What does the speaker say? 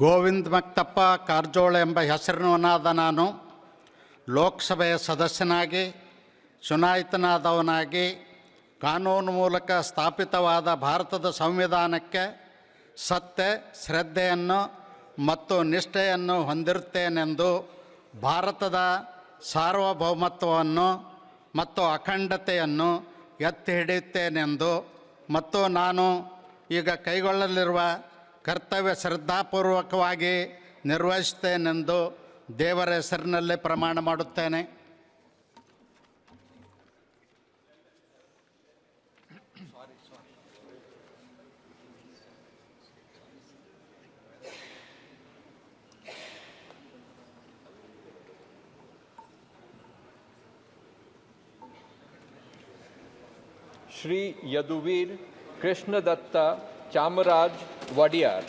ಗೋವಿಂದ್ ಮಕ್ತಪ್ಪ ಕಾರಜೋಳ ಎಂಬ ಹೆಸರಿನವನಾದ ನಾನು. ಲೋಕಸಭೆಯ ಸದಸ್ಯನಾಗಿ ಚುನಾಯಿತನಾದವನಾಗಿ ಕಾನೂನು ಮೂಲಕ ಸ್ಥಾಪಿತವಾದ ಭಾರತದ ಸಂವಿಧಾನಕ್ಕೆ ಸತ್ಯ, ಶ್ರದ್ಧೆಯನ್ನು ಮತ್ತು ನಿಷ್ಠೆಯನ್ನು ಹೊಂದಿರುತ್ತೇನೆಂದು ಭಾರತದ ಸಾರ್ವಭೌಮತ್ವವನ್ನು ಮತ್ತು ಅಖಂಡತೆಯನ್ನು ಎತ್ತಿ ಹಿಡಿಯುತ್ತೇನೆಂದು ಮತ್ತು ನಾನು ಈಗ ಕೈಗೊಳ್ಳಲಿರುವ ಕರ್ತವ್ಯ ಶ್ರದ್ಧಾಪೂರ್ವಕವಾಗಿ ನಿರ್ವಹಿಸುತ್ತೇನೆಂದು ದೇವರ ಹೆಸರಿನಲ್ಲೇ ಪ್ರಮಾಣ ಮಾಡುತ್ತೇನೆ. श्री यदुवीर कृष्णदत्ता चामराज वडियार